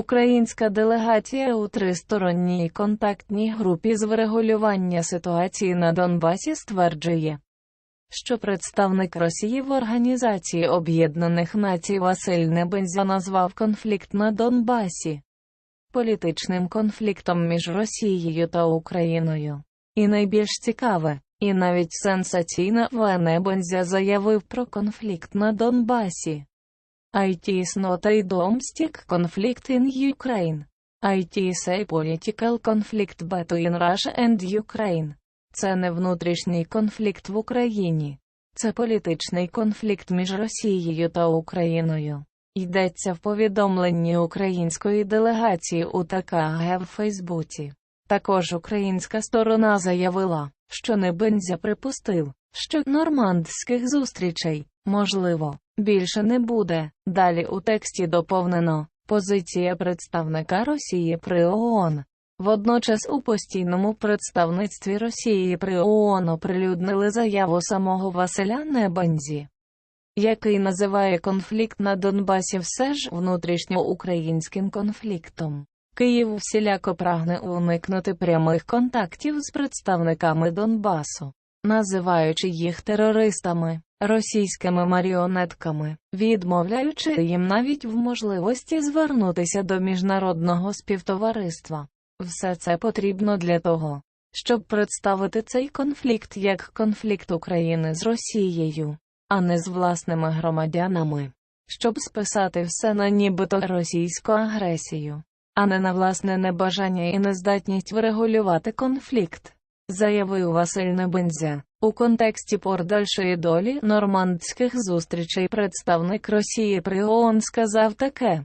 Українська делегація у тристоронній контактній групі з врегулювання ситуації на Донбасі стверджує, що представник Росії в Організації Об'єднаних Націй Василь Небензя назвав конфлікт на Донбасі політичним конфліктом між Росією та Україною. І найбільш цікаве, і навіть сенсаційно Венебензя заявив про конфлікт на Донбасі. IT is not a domestic conflict in Ukraine. IT is a political conflict between Russia and Ukraine. Це не внутрішній конфлікт в Україні. Це політичний конфлікт між Росією та Україною. Йдеться в повідомленні української делегації у ТКГ в Фейсбуці. Також українська сторона заявила, що Небензя припустив, що нормандських зустрічей, можливо, більше не буде. Далі у тексті доповнено позиція представника Росії при ООН. Водночас у постійному представництві Росії при ООН оприлюднили заяву самого Василя Небензі, який називає конфлікт на Донбасі все ж внутрішньоукраїнським конфліктом. Київ всіляко прагне уникнути прямих контактів з представниками Донбасу, називаючи їх терористами, російськими маріонетками, відмовляючи їм навіть в можливості звернутися до міжнародного співтовариства. Все це потрібно для того, щоб представити цей конфлікт як конфлікт України з Росією, а не з власними громадянами, щоб списати все на нібито російську агресію, а не на власне небажання і нездатність врегулювати конфлікт, заявив Василь Небензя. У контексті подальшої долі нормандських зустрічей представник Росії при ООН сказав таке.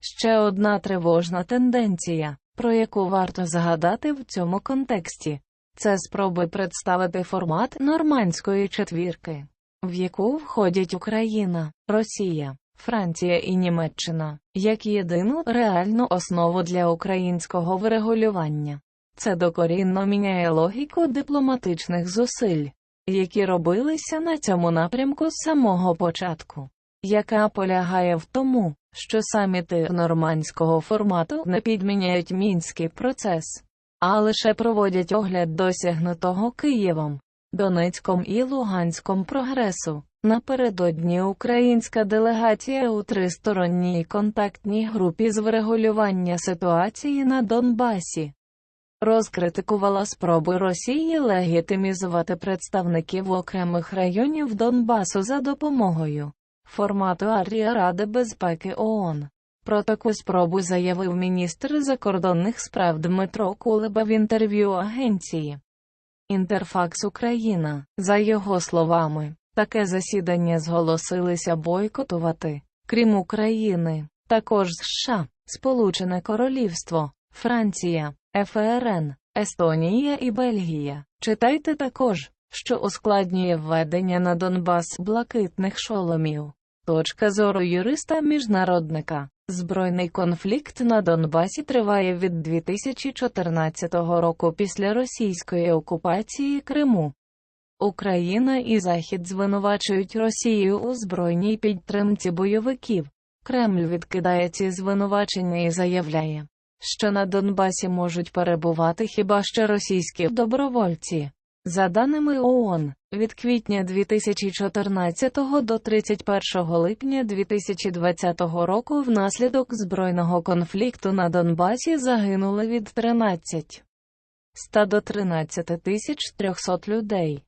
Ще одна тривожна тенденція, про яку варто згадати в цьому контексті, це спроби представити формат нормандської четвірки, в яку входять Україна, Росія, Франція і Німеччина, як єдину реальну основу для українського врегулювання. Це докорінно міняє логіку дипломатичних зусиль, які робилися на цьому напрямку з самого початку, яка полягає в тому, що саміти нормандського формату не підміняють мінський процес, а лише проводять огляд досягнутого Києвом, Донецьком і Луганськом прогресу. Напередодні українська делегація у тристоронній контактній групі з врегулювання ситуації на Донбасі розкритикувала спроби Росії легітимізувати представників окремих районів Донбасу за допомогою формату Арія Ради безпеки ООН. Про таку спробу заявив міністр закордонних справ Дмитро Кулеба в інтерв'ю агенції Інтерфакс Україна. За його словами, таке засідання зголосилися бойкотувати, крім України, також США, Сполучене Королівство, Франція, ФРН, Естонія і Бельгія. Читайте також, що ускладнює введення на Донбас блакитних шоломів. Точка зору юриста-міжнародника. Збройний конфлікт на Донбасі триває від 2014 року після російської окупації Криму. Україна і Захід звинувачують Росію у збройній підтримці бойовиків. Кремль відкидає ці звинувачення і заявляє, що на Донбасі можуть перебувати хіба що російські добровольці. За даними ООН, від квітня 2014 до 31 липня 2020 року внаслідок збройного конфлікту на Донбасі загинули від 13 100 до 13 300 людей.